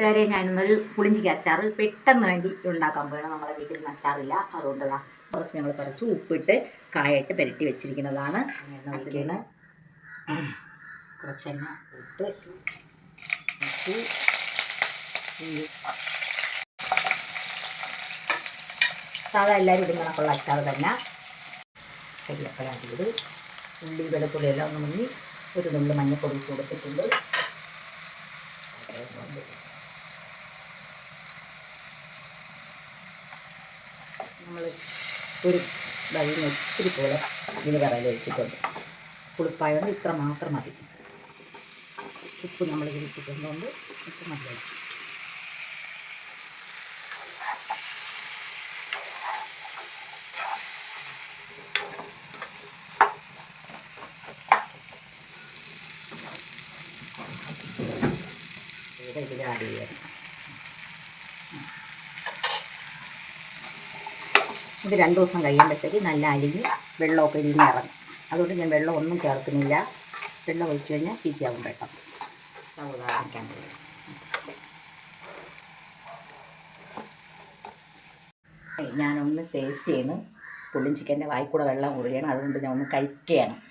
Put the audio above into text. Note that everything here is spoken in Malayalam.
വേറെ ഞാനൊന്നൊരു പുളിഞ്ചിക്ക് അച്ചാർ പെട്ടെന്ന് വേണ്ടി ഉണ്ടാക്കാൻ പോകണം നമ്മളെ വീട്ടിൽ നിന്ന് അച്ചാറില്ല. അതുകൊണ്ട് കുറച്ച് ഞങ്ങൾ കുറച്ച് ഉപ്പിട്ട് കായയിട്ട് പെരട്ടി വെച്ചിരിക്കുന്നതാണ്. എണ്ണ ഒഴിക്കുകയാണ് കുറച്ച് എണ്ണ ഇട്ട് സാധാ എല്ലാവരും ഇടുന്ന കണക്കുള്ള അച്ചാർ തന്നെ. കരിയപ്പഴം ഇത് ഉള്ളി വെളുത്തുള്ളിയെല്ലാം ഒന്ന് മുങ്ങി ഒരു നുള്ളി മഞ്ഞപ്പൊടി കൊടുത്തിട്ടുണ്ട്. നമ്മൾ ഒരു വഴിയിൽ ഒത്തിരി പോലെ വിനിഗറിൽ ഒഴിച്ചിട്ടുണ്ട്. പുളിപ്പായതുകൊണ്ട് ഇത്ര മാത്രം മതി. ഉപ്പ് നമ്മൾ വിരിച്ചിട്ടുണ്ടോണ്ട് ഉപ്പ് മതി. ഇവിടെ ഇതിൽ ആഡ് ചെയ്യണം ഇത് രണ്ട് ദിവസം കഴിയുമ്പോഴത്തേക്ക് നല്ല അലിഞ്ഞ് വെള്ളമൊക്കെ ഇരിഞ്ഞ് ഇറങ്ങും. അതുകൊണ്ട് ഞാൻ വെള്ളം ഒന്നും ചേർക്കുന്നില്ല. വെള്ളം ഒഴിച്ചു കഴിഞ്ഞാൽ ചീത്തയാവും പെട്ടെന്ന് ഞാനൊന്ന് ടേസ്റ്റ് ചെയ്യുന്നു. പുള്ളിൻ ചിക്കന്റെ വായിക്കൂടെ വെള്ളം കുറുകയാണ് അതുകൊണ്ട് ഞാൻ ഒന്ന് കഴിക്കുകയാണ്.